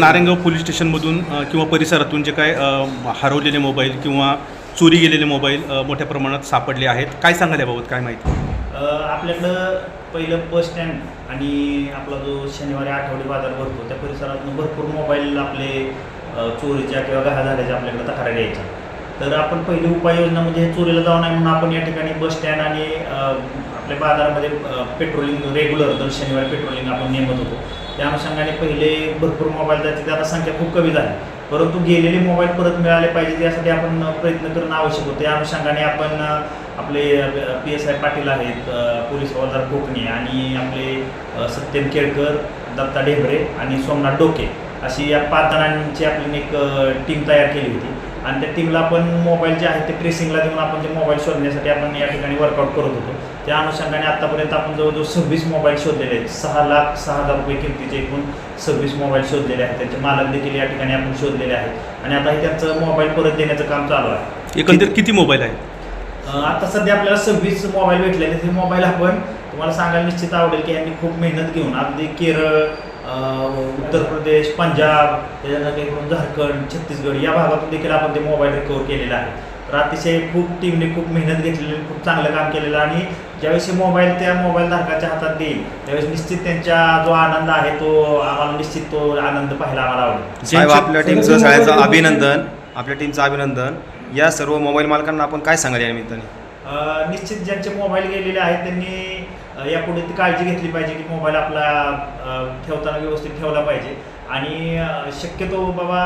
Narayangaon police स्टेशनमधून किंवा परिसरातून जे काय हरवलेले मोबाईल किंवा चोरी गेलेले मोबाईल मोठ्या प्रमाणात सापडले आहेत. काय सांगाल याबाबत? काय माहिती? आपल्याकडं पहिलं बस स्टँड आणि आपला जो शनिवारी आठवडी बाजार भरतो त्या परिसरातून भरपूर मोबाईल आपले चोरीच्या किंवा गहा झाल्याच्या आपल्याकडं तक्रारी यायच्या. तर आपण पहिली उपाययोजना म्हणजे हे चोरीला जाऊ नये म्हणून आपण या ठिकाणी बस स्टँड आणि आपल्या बाजारामध्ये पेट्रोलिंग रेग्युलर दर शनिवारी पेट्रोलिंग आपण नेमत होतो. त्या अनुषंगाने पहिले भरपूर मोबाईल जायचे त्याला संख्या खूप कमी झाली. परंतु गेलेले मोबाईल परत मिळाले पाहिजे यासाठी आपण प्रयत्न करणं आवश्यक होतं. त्या अनुषंगाने आपण आपले पी एस आय पाटील आहेत पोलीस हवालदार कोकणे आणि आपले सत्यम केळकर दत्ता ढेबरे आणि सोमनाथ डोके अशी या पाच जणांची आपली एक टीम तयार केली होती. आणि त्या टीमला आपण मोबाईल जे आहेत ते ट्रेसिंगला देऊन आपण ते मोबाईल शोधण्यासाठी आपण या ठिकाणी वर्कआउट करत होतो. त्या अनुषंगाने आतापर्यंत आपण जवळजवळ सव्वीस मोबाईल शोधलेले आहेत. सहा लाख सहा हजार रुपये किमतीचे एकूण सव्वीस मोबाईल शोधलेले आहेत. त्यांचे मालक देखील या ठिकाणी आपण शोधलेले आहेत. आणि आता हे त्यांचं मोबाईल परत देण्याचं काम चालू आहे. एकंदरीत किती मोबाईल आहेत? आता सध्या आपल्याला सव्वीस मोबाईल भेटलेले ते मोबाईल आपण तुम्हाला सांगायला निश्चित आवडेल की यांनी खूप मेहनत घेऊन अगदी केरळ उत्तर प्रदेश पंजाब त्याच्यानंतर झारखंड छत्तीसगड या भागातून देखील आपण ते मोबाईल रिकवर केलेले आहे. तर अतिशय खूप टीमने खूप मेहनत घेतलेली आणि खूप चांगलं काम केलेलं आणि ज्यावेळेस हे मोबाईल त्या मोबाईल धारकाच्या हातात देईल त्यावेळेस निश्चित त्यांच्या जो आनंद आहे तो आम्हाला निश्चित तो आनंद पाहायला आम्हाला आवडेल. आपल्या टीमचं सगळ्यांचं अभिनंदन आपल्या टीमचं अभिनंदन. या सर्व मोबाईल मालकांना आपण काय सांगाल या निमित्ताने? निश्चित ज्यांचे मोबाईल गेलेले आहेत त्यांनी यापुढे ती काळजी घेतली पाहिजे की मोबाईल आपला ठेवताना व्यवस्थित ठेवला पाहिजे. आणि शक्यतो बाबा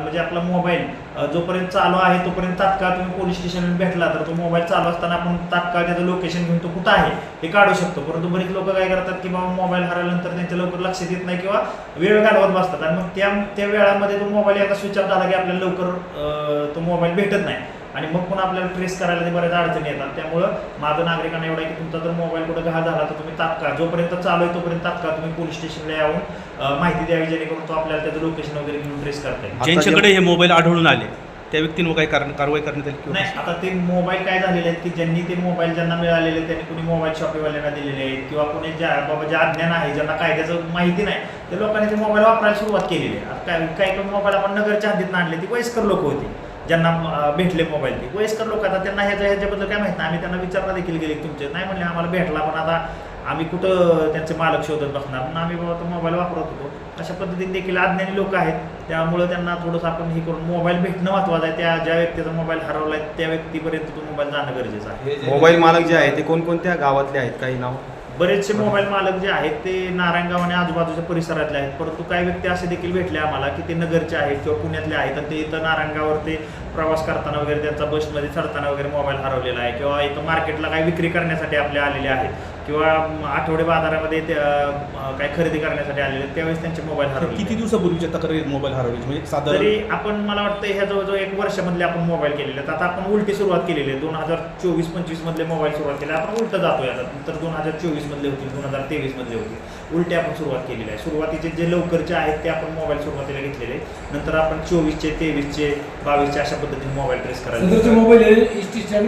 म्हणजे आपला मोबाईल जोपर्यंत चालू आहे तोपर्यंत तात्काळ तुम्ही पोलीस स्टेशनला भेटला तर तो मोबाईल चालू असताना आपण तात्काळ त्याचं लोकेशन घेऊन तो कुठं आहे हे काढू शकतो. परंतु बरीच लोक काय करतात की बाबा मोबाईल हरवल्यानंतर त्यांच्या लवकर लक्ष देत नाही किंवा वेळ घालवत बसतात. आणि मग त्या त्या वेळामध्ये तो मोबाईल एकदा स्विच ऑफ झाला की आपल्याला लवकर तो मोबाईल भेटत नाही. आणि मग पण आपल्याला ट्रेस करायला ते बऱ्याच अडचणी येतात. त्यामुळं माझं नागरिकांना एवढं आहे की तुमचा जर मोबाईल कुठं घाल झाला तर तुम्ही तात्काळ जोपर्यंत चालू आहे तोपर्यंत तात्काळ तुम्ही पोलीस स्टेशनला येऊन माहिती द्यावी जेणेकरून तो आपल्याला त्याचं लोकेशन वगैरे घेऊन ट्रेस करता येईल. ज्यांच्याकडे हे मोबाईल आढळून आले त्या व्यक्तींवर काही कारण कारवाई करण्यात आली नाही आता ते मोबाईल काय झालेले आहेत की ज्यांनी ते मोबाईल ज्यांना मिळालेले आहेत, त्यांनी कुणी मोबाईल शॉपीवाल्यांना दिलेले आहेत किंवा कुणी ज्या बाबा जे अज्ञान आहे ज्यांना कायद्याचं माहिती नाही त्या लोकांनी ते मोबाईल वापरायला सुरुवात केलेली आहे. काय काही काही मोबाईल आपण नगरच्या हद्दीत आणले ती वयस्कर लोक होती. ज्यांना भेटले मोबाईल ते. वयस्कर लोक आता त्यांना ह्याच्या ह्याच्याबद्दल काय माहीत नाही. आम्ही त्यांना विचारणा देखील गेली तुमचे. नाही म्हणले आम्हाला भेटला पण आता आम्ही कुठं त्यांचे मालक शोधत बसणार? म्हणून आम्ही बाबा तो मोबाईल वापरत होतो. अशा पद्धतीने देखील अज्ञानी लोक आहेत. त्यामुळं त्यांना थोडंसं आपण हे करून मोबाईल भेटणं महत्त्वाचं आहे. त्या ज्या व्यक्तीचा मोबाईल हरवला आहे त्या व्यक्तीपर्यंत तो मोबाईल जाणं गरजेचं आहे. मोबाईल मालक जे आहे ते कोणकोणत्या गावातले आहेत? काही नाव? बरेचसे मोबाईल मालक जे आहेत ते नारायणगाव आणि आजूबाजूच्या परिसरातले आहेत. परंतु काही व्यक्ती असे देखील भेटले आम्हाला की ते नगरचे आहेत किंवा पुण्यातले आहेत आणि ते इथं नारायणगावर ते प्रवास करताना वगैरे त्यांचा बसमध्ये चढताना वगैरे मोबाईल हरवलेला आहे किंवा इथं मार्केटला काही विक्री करण्यासाठी आपले आलेले आहेत. किंवा आठवडे बाजारामध्ये काही खरेदी करण्यासाठी आलेले त्यावेळेस त्यांचे मोबाईल हरवले किती दिवसापूर्वीच्या तक्रारी मोबाईल हरवले? म्हणजे साधारण तरी आपण मला वाटतं ह्या जवळजवळ एक वर्षामधले आपण मोबाईल केलेले आहेत. आता आपण उलटी सुरुवात केलेली आहे. दोन हजार चोवीस पंचवीस मधले मोबाईल सुरुवात केले. आपण उलट जातोय आता. नंतर दोन हजार चोवीस मधले होतील दोन हजार तेवीस मधले होतील उलटे आपण सुरुवात केलेली आहे. सुरुवातीचे जे लवकरचे आहेत ते आपण मोबाईल सुरुवातीला घेतलेले. नंतर आपण चोवीसचे तेवीसचे बावीसचे अशा पद्धतीने मोबाईल ट्रेस करायला मोबाईल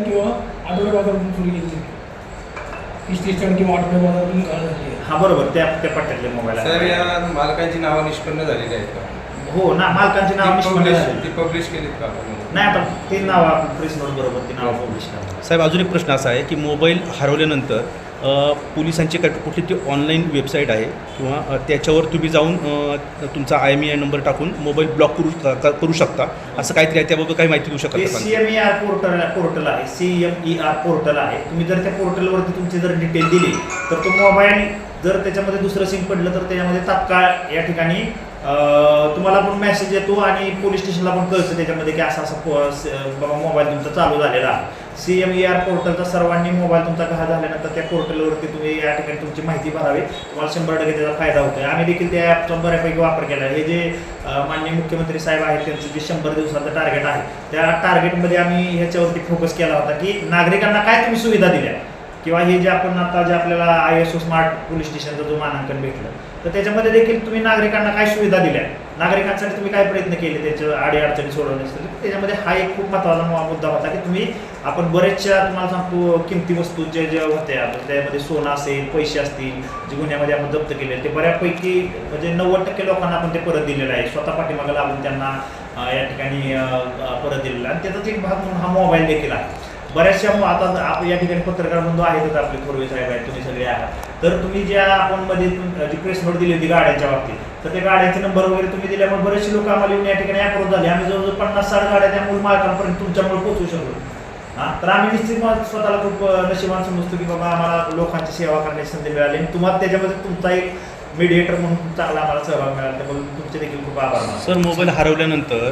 किंवा आठवडे बाजारातून चोरी गेली इस्टी स्टँड किंवा बाजारातून घाण झाली आहे. हा बरोबर. त्या त्या पट्ट्यातले मोबाईल सर आहेत. या मालकांची नावं निष्पन्न झालेली आहेत का? हो ना मालकांचे नाव ती निष्पन्न publish- झाले. ती पब्लिश केलीत का आपण? नाही आता ते नाव आपण प्रेस नोट बरोबर ते नाव पब्लिश साहेब अजून एक प्रश्न असा आहे की मोबाईल हरवल्यानंतर पोलिसांची कुठली ती ऑनलाईन वेबसाईट आहे. किंवा त्याच्यावर तुम्ही जाऊन तुमचा I M E I number टाकून मोबाईल ब्लॉक करू करू शकता. असं काहीतरी आहे त्याबाबत काही माहिती देऊ शकता C M E R portal portal आहे. C M E R portal आहे. तुम्ही जर त्या पोर्टलवरती तुमची जर डिटेल दिली तर तो मोबाईल जर त्याच्यामध्ये दुसरं सिम पडलं तर त्याच्यामध्ये तात्काळ या ठिकाणी तुम्हाला पण मेसेज येतो आणि पोलीस स्टेशनला पण कळतं त्याच्यामध्ये की असा असा बाबा मोबाईल तुमचा चालू झालेला सी एम ई आर पोर्टलचा सर्वांनी मोबाईल तुमचा घा झाल्यानंतर त्या पोर्टलवरती तुम्ही या ठिकाणी तुमची माहिती भरावी. तुम्हाला शंभर टक्के त्याचा फायदा होतोय. आम्ही देखील त्या ॲपचा बऱ्यापैकी वापर केला आहे. हे जे माननीय मुख्यमंत्री साहेब आहेत त्यांचं जे शंभर दिवसाचं टार्गेट आहे त्या टार्गेटमध्ये आम्ही ह्याच्यावरती फोकस केला होता की नागरिकांना काय तुम्ही सुविधा दिल्या? किंवा हे जे आपण आता जे आपल्याला I S O smart police स्टेशनचं जो मानांकन भेटलं तर त्याच्यामध्ये देखील तुम्ही नागरिकांना काय सुविधा दिल्या? नागरिकांसाठी तुम्ही काय प्रयत्न केले त्याच्या आडी अडचणी सोडवण्यासाठी त्याच्यामध्ये हा एक खूप महत्त्वाचा मुद्दा होता की तुम्ही आपण बरेचशा तुम्हाला सांगतो किमती वस्तू जे ज्या होत्या त्यामध्ये सोनं असेल पैसे असतील जे गुन्ह्यामध्ये आपण जप्त केले ते बऱ्यापैकी म्हणजे नव्वद टक्के लोकांना आपण ते परत दिलेलं आहे. स्वतः पाठीमागे लागून त्यांना या ठिकाणी परत दिलेला आहे. आणि त्याचाच एक भाग म्हणून हा मोबाईल देखील आहे. बऱ्याचशा आता आप या ठिकाणी पत्रकार बंधू आहेतच आपले थोरवे साहेब आहेत तुम्ही सगळे आहात. तर तुम्ही ज्या आपण मध्ये जी प्रेस नोट दिली होती गाड्यांच्या बाबतीत तर त्या गाड्यांचे नंबर वगैरे तुम्ही दिल्यामुळे बरेचसे लोक आम्हाला येऊन या ठिकाणी अप्रोच झाले. आम्ही जवळजवळ पन्नास साठ गाड्या त्या मूळ मालकांपर्यंत तुमच्यामुळे पोहोचू शकलो. हा? तर आम्ही निश्चित स्वतःला खूप नशिबान समजतो की बाबा आम्हाला लोकांची सेवा करण्याची संधी मिळाली आणि तुम्हाला त्याच्यामध्ये तुमचा एक मीडिएटर म्हणून चांगला आम्हाला सहभाग मिळाला. त्यामुळे तुमचे देखील खूप आभार सर मोबाईल हरवल्यानंतर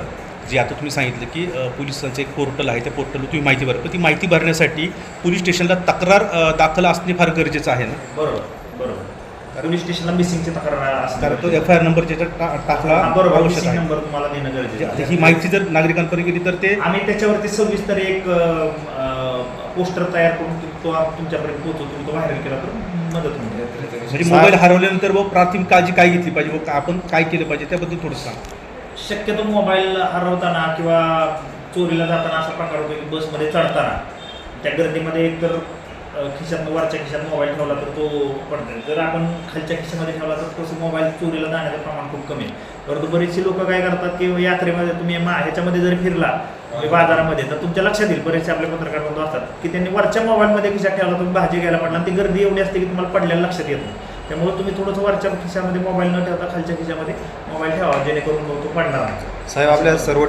जे आता तुम्ही सांगितलं की पोलिसांचं एक पोर्टल आहे त्या पोर्टलवर तुम्ही माहिती भरा. पण ती माहिती भरण्यासाठी पोलीस स्टेशनला तक्रार दाखल असणे फार गरजेचं आहे ना? बरोबर बरोबर. पोलीस स्टेशनला मिसिंगची तक्रार कारण तो एफ आय आर नंबर ज्याच्यात टाकला बरोबर. आवश्यक नंबर तुम्हाला देणं गरजेचं म्हणजे आहे. ही माहिती जर नागरिकांपर्यंत गेली तर ते आम्ही त्याच्यावरती सविस्तर एक पोस्टर तयार करून तो- तुमच्यापर्यंत पोहोचवतो तो व्हायरल केला तर मदत होईल. म्हणजे मोबाईल हरवल्यानंतर व प्राथमिक काळजी काय घेतली पाहिजे व आपण काय केलं पाहिजे त्याबद्दल थोडं सांग. शक्यतो मोबाईल हरवताना किंवा चोरीला जाताना असा प्रकार होतो की बसमध्ये चढताना. त्या गर्दीमध्ये एकतर खिशात वरच्या खिशात मोबाईल ठेवला तर तो पडतो जर आपण खालच्या खिशामध्ये ठेवला तर तसं मोबाईल चोरीला जाण्याचं प्रमाण खूप कमी आहे. परंतु बरेचसे लोक काय करतात की यात्रेमध्ये तुम्ही मा ह्याच्यामध्ये जर फिरला म्हणजे बाजारामध्ये तर तुमच्या लक्षात येईल. बरेचसे आपले पत्रकार बंधू असतात की त्यांनी वरच्या मोबाईलमध्ये खिशात ठेवला तुम्ही भाजी घ्यायला पडला ती गर्दी एवढी असते की तुम्हाला पडल्याला लक्षात येत नाही. त्यामुळे तुम्ही थोडंसं वरच्या खिशामध्ये मोबाईल न ठेवता खालच्या खिशामध्ये मोबाईल ठेवा जेणेकरून तो पडणार नाही. साहेब आपल्या सर्व